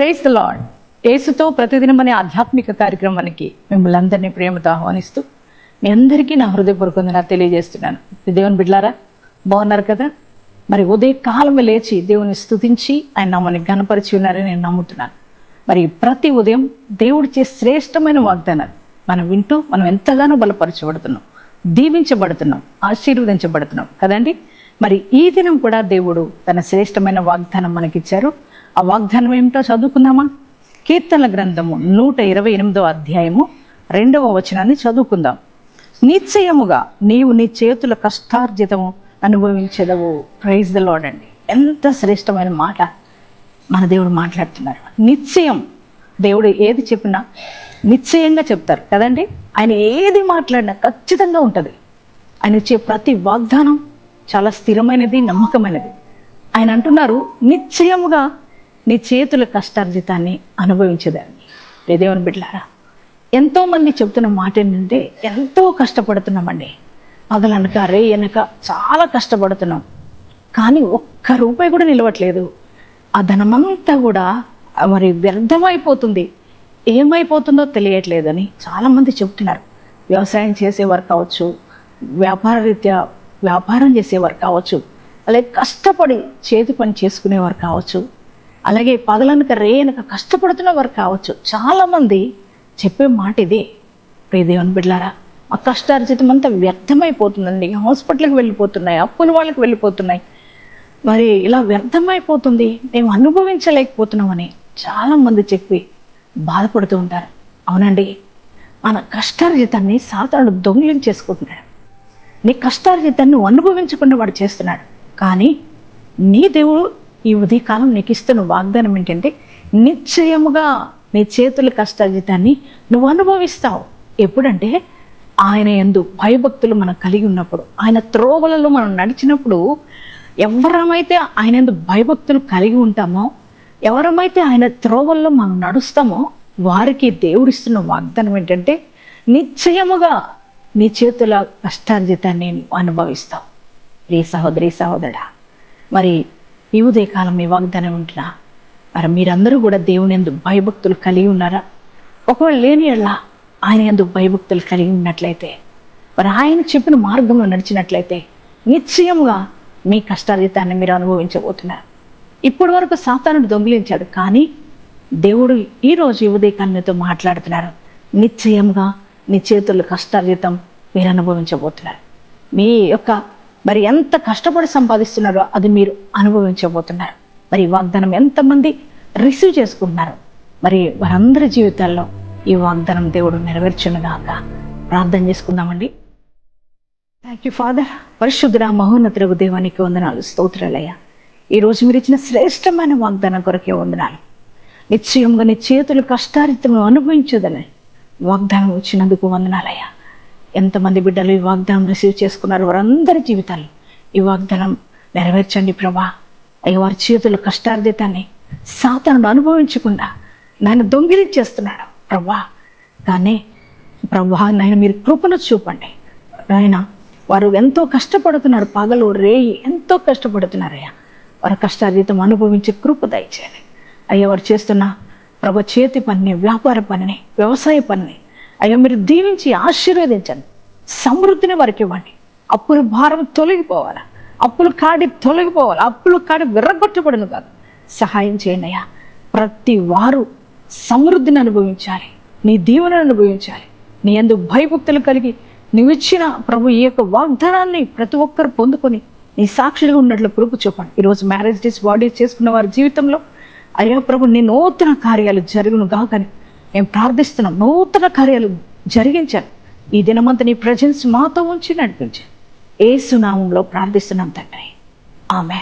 Price lord ఏసుతో ప్రతిదినం అనే ఆధ్యాత్మిక కార్యక్రమానికి మిమ్మల్ని అందరినీ ప్రేమతో ఆహ్వానిస్తూ మీ అందరికీ నా హృదయపూర్వకంగా తెలియజేస్తున్నాను. దేవుని బిడ్లారా బాగున్నారు కదా? మరి ఉదయ కాలం లేచి దేవుని స్థుతించి ఆయన నామని గణపరిచి ఉన్నారని నేను నమ్ముతున్నాను. మరి ప్రతి ఉదయం దేవుడిచ్చే శ్రేష్టమైన వాగ్దానాలు మనం వింటూ మనం ఎంతగానో బలపరచబడుతున్నాం. దీవించబడుతున్నాం ఆశీర్వదించబడుతున్నాం. కదండి? మరి ఈ దినం కూడా దేవుడు తన శ్రేష్టమైన వాగ్దానం మనకిచ్చారు. ఆ వాగ్దానం ఏమిటో చదువుకుందామా? కీర్తనల గ్రంథము నూట ఇరవై ఎనిమిదో అధ్యాయము రెండవ వచనాన్ని చదువుకుందాం. నిశ్చయముగా నీవు నీ చేతుల కష్టార్జితము అనుభవించదవు. ప్రైజ్ ద లాడ్ అండి. ఎంత శ్రేష్టమైన మాట మన దేవుడు మాట్లాడుతున్నారు. నిశ్చయం. దేవుడు ఏది చెప్పినా నిశ్చయంగా చెప్తారు. కదండి? ఆయన ఏది మాట్లాడినా ఖచ్చితంగా ఉంటుంది. ఆయన ఇచ్చే ప్రతి వాగ్దానం చాలా స్థిరమైనది నమ్మకమైనది. ఆయన అంటున్నారు నిశ్చయముగా నీ చేతుల కష్టార్జితాన్ని అనుభవించేదాన్ని. రే బిడ్లారా ఎంతోమంది చెబుతున్న చెప్తున్న మాట ఏంటంటే ఎంతో కష్టపడుతున్నామండి. మొదలనక రే వెనక చాలా కష్టపడుతున్నాం. కానీ ఒక్క రూపాయి కూడా నిలవట్లేదు. ఆ ధనమంతా కూడా మరి వ్యర్థమైపోతుంది. ఏమైపోతుందో తెలియట్లేదని చాలామంది చెప్తున్నారు వ్యవసాయం చేసేవారు కావచ్చు వ్యాపార రీత్యా వ్యాపారం చేసేవారు కావచ్చు అలాగే కష్టపడి చేతి పని చేసుకునేవారు కావచ్చు అలాగే పగలనక రేయనక కష్టపడుతున్న వారు కావచ్చు. చాలామంది చెప్పే మాట ఇదే. ప్రియదేవన్ బిడ్డారా ఆ కష్టార్జితం అంతా వ్యర్థమైపోతుందండి. హాస్పిటల్కి వెళ్ళిపోతున్నాయి అప్పుల వాళ్ళకి వెళ్ళిపోతున్నాయి. మరి ఇలా వ్యర్థమైపోతుంది. మేము అనుభవించలేకపోతున్నామని చాలామంది చెప్పి బాధపడుతూ ఉంటారు. అవునండి మన కష్టార్జితాన్ని సాతాను దొంగిలించేసుకుంటున్నాడు నీ కష్టార్జితాన్ని నువ్వు అనుభవించకుండా వాడు చేస్తున్నాడు. కానీ నీ దేవుడు ఈ ఉదయకాలం నీకు ఇస్తున్న వాగ్దానం ఏంటంటే నిశ్చయముగా నీ చేతుల కష్టార్జితాన్ని నువ్వు అనుభవిస్తావు. ఎప్పుడంటే ఆయన ఎందు భయభక్తులు మనం కలిగి ఉన్నప్పుడు ఆయన త్రోవలలో మనం నడిచినప్పుడు ఎవరమైతే ఆయన ఎందు భయభక్తులు కలిగి ఉంటామో ఎవరమైతే ఆయన త్రోవల్లో మనం నడుస్తామో వారికి దేవుడిస్తున్న వాగ్దానం ఏంటంటే నిశ్చయముగా నీ చేతుల కష్టార్జితాన్ని అనుభవిస్తావు. రే సహోదరి సహోదరా మరి ఈ ఉదయకాలం మీ వాగ్దానం ఉంటున్నా. మరి మీరందరూ కూడా దేవుని ఎందుకు భయభక్తులు కలిగి ఉన్నారా? ఒకవేళ లేని ఎళ్ళ ఆయన ఎందుకు భయభక్తులు కలిగి ఉన్నట్లయితే మరి ఆయన చెప్పిన మార్గంలో నడిచినట్లయితే నిశ్చయముగా మీ కష్టాతీతాన్ని మీరు అనుభవించబోతున్నారు. ఇప్పటి వరకు సాతానుడు దొంగిలించాడు కానీ దేవుడు ఈరోజు ఈ ఉదయకాలంతో మాట్లాడుతున్నారు. నిశ్చయంగా నీ చేతుల్లో కష్టాతీతం మీరు అనుభవించబోతున్నారు. మీ యొక్క మరి ఎంత కష్టపడి సంపాదిస్తున్నారో అది మీరు అనుభవించబోతున్నారు. మరి వాగ్దానం ఎంతమంది రిసీవ్ చేసుకుంటున్నారు? మరి వారందరి జీవితాల్లో ఈ వాగ్దానం దేవుడు నెరవేర్చునుగాక. ప్రార్థన చేసుకుందామండి. థ్యాంక్ యూ ఫాదర్ పరిశుద్ధ మహోన్నతులకు దేవానికి వందనాలు స్తోత్రాలయ్యా. ఈరోజు మీరు ఇచ్చిన శ్రేష్టమైన వాగ్దానం కొరకే వందనాలు. నిశ్చయంగా నీ చేతులు కష్టారితం అనుభవించదని వాగ్దానం ఇచ్చినందుకు వందనాలయ్యా. ఎంతమంది బిడ్డలు ఈ వాగ్దానం రిసీవ్ చేసుకున్నారు? వారందరి జీవితాలు ఈ వాగ్దానం నెరవేర్చండి ప్రభా. అయ్యా వారి చేతుల కష్టార్జితాన్ని సాతనుడు అనుభవించకుండా నాయన దొంగిలించేస్తున్నాడు ప్రభా. కానీ ప్రభా నాయన మీరు కృపను చూపండి. నాయన వారు ఎంతో కష్టపడుతున్నారు పగలు రేయి ఎంతో కష్టపడుతున్నారయ్యా. వారి కష్టార్జితం అనుభవించే కృప దయచేయండి. అయ్యా వారు చేస్తున్న ప్రభ చేతి పనిని వ్యాపార పనిని వ్యవసాయ పనిని అయ్యా మీరు దీవించి ఆశీర్వదించండి. సమృద్ధిని వారికి ఇవ్వండి. అప్పుల భారం తొలగిపోవాలా? అప్పులు కాడి తొలగిపోవాలి? అప్పులు కాడి విర్రగొట్టబడును కాదు. సహాయం చేయండి అయ్యా. ప్రతి వారు సమృద్ధిని అనుభవించాలి. నీ దీవెనను అనుభవించాలి. నీ అందు భయభక్తులు కలిగి నువ్వు ఇచ్చిన ప్రభు ఈ యొక్క వాగ్దానాన్ని ప్రతి ఒక్కరు పొందుకొని నీ సాక్షిగా ఉన్నట్లు కృప చూపండి ఈరోజు మ్యారేజ్ డేస్ బాడీస్ చేసుకున్న వారి జీవితంలో అయ్యా ప్రభు నీ నూతన కార్యాలు జరుగును కాకని మేము ప్రార్థిస్తున్నాం నూతన కార్యాలు జరిగించాను. ఈ దినమంతా నీ ప్రజెన్స్ మాతో ఉంచి నడిపించాను ఏ సునామంలో ప్రార్థిస్తున్నాం తండ్రి. ఆమె